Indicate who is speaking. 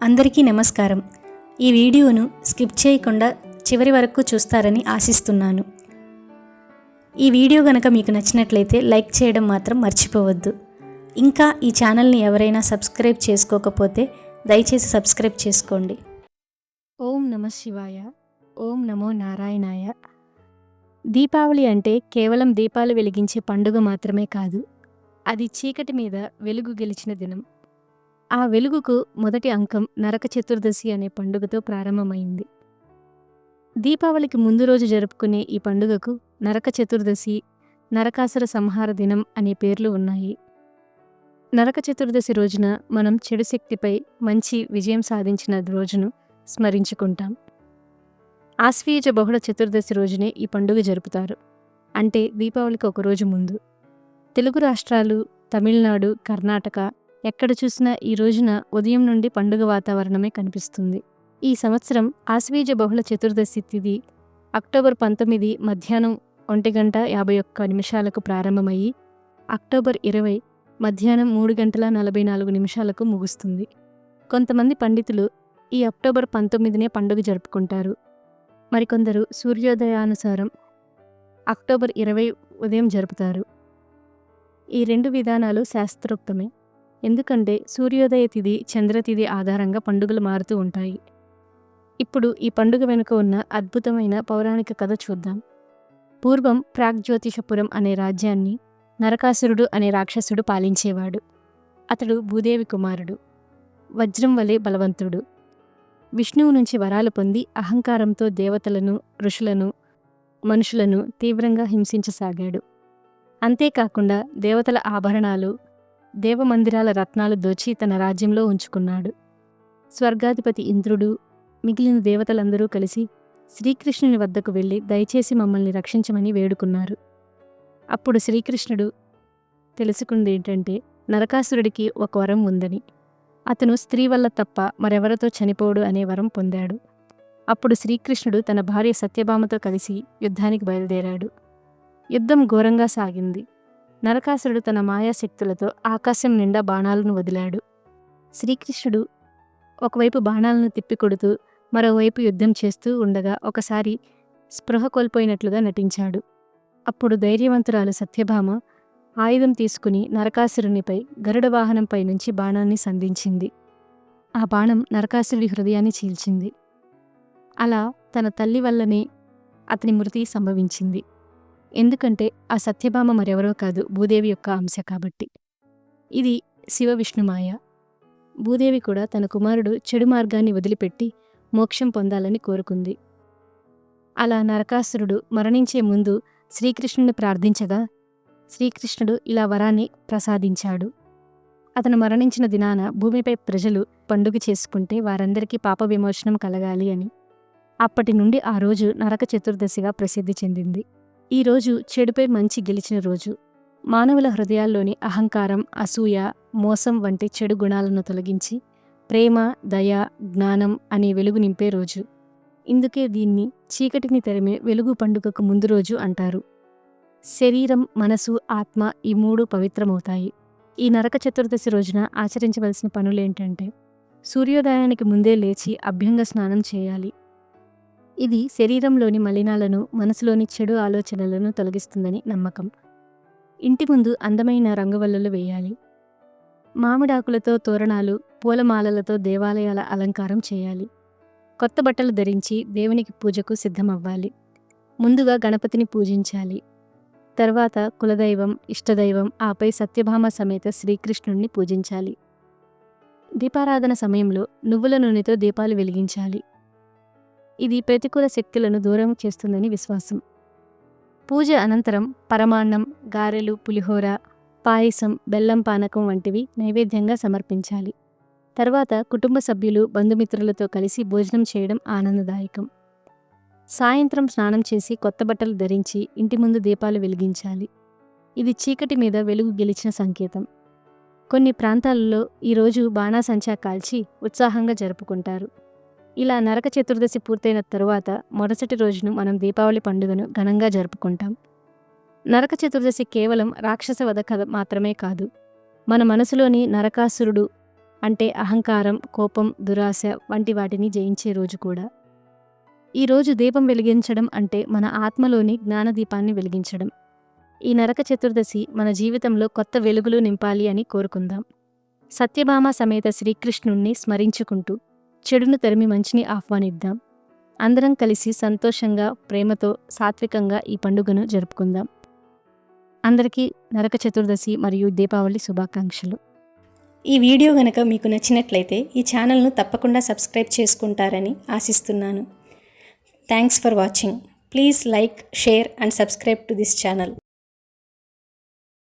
Speaker 1: అందరికీ నమస్కారం. ఈ వీడియోను స్కిప్ చేయకుండా చివరి వరకు చూస్తారని ఆశిస్తున్నాను. ఈ వీడియో గనక మీకు నచ్చినట్లయితే లైక్ చేయడం మాత్రం మర్చిపోవద్దు. ఇంకా ఈ ఛానల్ని ఎవరైనా సబ్స్క్రైబ్ చేసుకోకపోతే దయచేసి సబ్స్క్రైబ్ చేసుకోండి. ఓం నమ శివాయ. ఓం నమో నారాయణాయ. దీపావళి అంటే కేవలం దీపాలు వెలిగించే పండుగ మాత్రమే కాదు అది చీకటి మీద వెలుగు గెలిచిన దినం. ఆ వెలుగుకు మొదటి అంకం నరక చతుర్దశి అనే పండుగతో ప్రారంభమైంది. దీపావళికి ముందు రోజు జరుపుకునే ఈ పండుగకు నరక చతుర్దశి నరకాసుర సంహార దినం అనే పేర్లు ఉన్నాయి. నరక చతుర్దశి రోజున మనం చెడు శక్తిపై మంచి విజయం సాధించిన రోజును స్మరించుకుంటాం. ఆశ్వీజ బహుళ చతుర్దశి రోజునే ఈ పండుగ జరుపుతారు. అంటే దీపావళికి ఒక రోజు ముందు. తెలుగు రాష్ట్రాలు తమిళనాడు కర్ణాటక ఎక్కడ చూసినా ఈ రోజున ఉదయం నుండి పండుగ వాతావరణమే కనిపిస్తుంది. ఈ సంవత్సరం ఆశ్వీజ బహుళ చతుర్దశి తిథి అక్టోబర్ పంతొమ్మిది మధ్యాహ్నం ఒంటి గంట యాభై ఒక్క నిమిషాలకు ప్రారంభమయ్యి అక్టోబర్ ఇరవై మధ్యాహ్నం మూడు గంటల నలభై నాలుగు నిమిషాలకు ముగుస్తుంది. కొంతమంది పండితులు ఈ అక్టోబర్ పంతొమ్మిదినే పండుగ జరుపుకుంటారు. మరికొందరు సూర్యోదయానుసారం అక్టోబర్ ఇరవై ఉదయం జరుపుతారు. ఈ రెండు విధానాలు శాస్త్రోక్తమే. ఎందుకంటే సూర్యోదయ తిథి చంద్రతిథి ఆధారంగా పండుగలు మారుతూ ఉంటాయి. ఇప్పుడు ఈ పండుగ వెనుక ఉన్న అద్భుతమైన పౌరాణిక కథ చూద్దాం. పూర్వం ప్రాగ్జ్యోతిషపురం అనే రాజ్యాన్ని నరకాసురుడు అనే రాక్షసుడు పాలించేవాడు. అతడు భూదేవి కుమారుడు. వజ్రం వలె బలవంతుడు. విష్ణువు నుంచి వరాలు పొంది అహంకారంతో దేవతలను ఋషులను మనుషులను తీవ్రంగా హింసించసాగాడు. అంతేకాకుండా దేవతల ఆభరణాలు దేవమందిరాల రత్నాలు దోచి తన రాజ్యంలో ఉంచుకున్నాడు. స్వర్గాధిపతి ఇంద్రుడు మిగిలిన దేవతలందరూ కలిసి శ్రీకృష్ణుని వద్దకు వెళ్ళి దయచేసి మమ్మల్ని రక్షించమని వేడుకున్నారు. అప్పుడు శ్రీకృష్ణుడు తెలుసుకుంది ఏంటంటే నరకాసురుడికి ఒక వరం ఉందని. అతను స్త్రీ వల్ల తప్ప మరెవరితో చనిపోడు అనే వరం పొందాడు. అప్పుడు శ్రీకృష్ణుడు తన భార్య సత్యభామతో కలిసి యుద్ధానికి బయలుదేరాడు. యుద్ధం ఘోరంగా సాగింది. నరకాసురుడు తన మాయాశక్తులతో ఆకాశం నిండా బాణాలను వదిలాడు. శ్రీకృష్ణుడు ఒకవైపు బాణాలను తిప్పికొడుతూ మరోవైపు యుద్ధం చేస్తూ ఉండగా ఒకసారి స్పృహ కోల్పోయినట్లుగా నటించాడు. అప్పుడు ధైర్యవంతురాలు సత్యభామ ఆయుధం తీసుకుని నరకాసురునిపై గరుడ వాహనంపై నుంచి బాణాన్ని సంధించింది. ఆ బాణం నరకాసురుడి హృదయాన్ని చీల్చింది. అలా తన తల్లి వల్లనే అతని మృతి సంభవించింది. ఎందుకంటే ఆ సత్యభామ మరెవరో కాదు భూదేవి యొక్క అంశ కాబట్టి. ఇది శివ విష్ణుమాయ భూదేవి కూడా తన కుమారుడు చెడు మార్గాన్ని వదిలిపెట్టి మోక్షం పొందాలని కోరుకుంది. అలా నరకాసురుడు మరణించే ముందు శ్రీకృష్ణుని ప్రార్థించగా శ్రీకృష్ణుడు ఇలా వరాన్ని ప్రసాదించాడు. అతను మరణించిన దినాన భూమిపై ప్రజలు పండుగ చేసుకుంటే వారందరికీ పాప విమోచనం కలగాలి అని. అప్పటి నుండి ఆ రోజు నరక చతుర్దశిగా ప్రసిద్ధి చెందింది. ఈ రోజు చెడుపై మంచి గెలిచిన రోజు. మానవుల హృదయాల్లోని అహంకారం అసూయ మోసం వంటి చెడు గుణాలను తొలగించి ప్రేమ దయ జ్ఞానం అనే వెలుగు నింపే రోజు. ఇందుకే దీన్ని చీకటిని తరిమే వెలుగు పండుగకు ముందు రోజు అంటారు. శరీరం మనసు ఆత్మ ఈ మూడు పవిత్రమవుతాయి. ఈ నరక చతుర్దశి రోజున ఆచరించవలసిన పనులేంటంటే సూర్యోదయానికి ముందే లేచి అభ్యంగ స్నానం చేయాలి. ఇది శరీరంలోని మలినాలను మనసులోని చెడు ఆలోచనలను తొలగిస్తుందని నమ్మకం. ఇంటి ముందు అందమైన రంగువల్లులు వేయాలి. మామిడాకులతో తోరణాలు పూలమాలలతో దేవాలయాల అలంకారం చేయాలి. కొత్త బట్టలు ధరించి దేవునికి పూజకు సిద్ధమవ్వాలి. ముందుగా గణపతిని పూజించాలి. తర్వాత కులదైవం ఇష్టదైవం ఆపై సత్యభామ సమేత శ్రీకృష్ణుణ్ణి పూజించాలి. దీపారాధన సమయంలో నువ్వుల నూనెతో దీపాలు వెలిగించాలి. ఇది ప్రతికూల శక్తులను దూరం చేస్తుందని విశ్వాసం. పూజ అనంతరం పరమాన్నం గారెలు పులిహోర పాయసం బెల్లం పానకం వంటివి నైవేద్యంగా సమర్పించాలి. తర్వాత కుటుంబ సభ్యులు బంధుమిత్రులతో కలిసి భోజనం చేయడం ఆనందదాయకం. సాయంత్రం స్నానం చేసి కొత్త బట్టలు ధరించి ఇంటి ముందు దీపాలు వెలిగించాలి. ఇది చీకటి మీద వెలుగు గెలిచిన సంకేతం. కొన్ని ప్రాంతాలలో ఈరోజు బాణాసంచా కాల్చి ఉత్సాహంగా జరుపుకుంటారు. ఇలా నరక చతుర్దశి పూర్తయిన తరువాత మరుసటి రోజును మనం దీపావళి పండుగను ఘనంగా జరుపుకుంటాం. నరక చతుర్దశి కేవలం రాక్షస వధ కథ మాత్రమే కాదు. మన మనసులోని నరకాసురుడు అంటే అహంకారం కోపం దురాశ వంటి వాటిని జయించే రోజు కూడా. ఈరోజు దీపం వెలిగించడం అంటే మన ఆత్మలోని జ్ఞానదీపాన్ని వెలిగించడం. ఈ నరక చతుర్దశి మన జీవితంలో కొత్త వెలుగులు నింపాలి అని కోరుకుందాం. సత్యభామ సమేత శ్రీకృష్ణుణ్ణి స్మరించుకుంటూ చెడును తరిమి మంచిని ఆహ్వానిద్దాం. అందరం కలిసి సంతోషంగా ప్రేమతో సాత్వికంగా ఈ పండుగను జరుపుకుందాం. అందరికీ నరక చతుర్దశి మరియు దీపావళి శుభాకాంక్షలు. ఈ వీడియో గనక మీకు నచ్చినట్లయితే ఈ ఛానల్ను తప్పకుండా సబ్స్క్రైబ్ చేసుకుంటారని ఆశిస్తున్నాను. Thanks for watching please like share and subscribe to this channel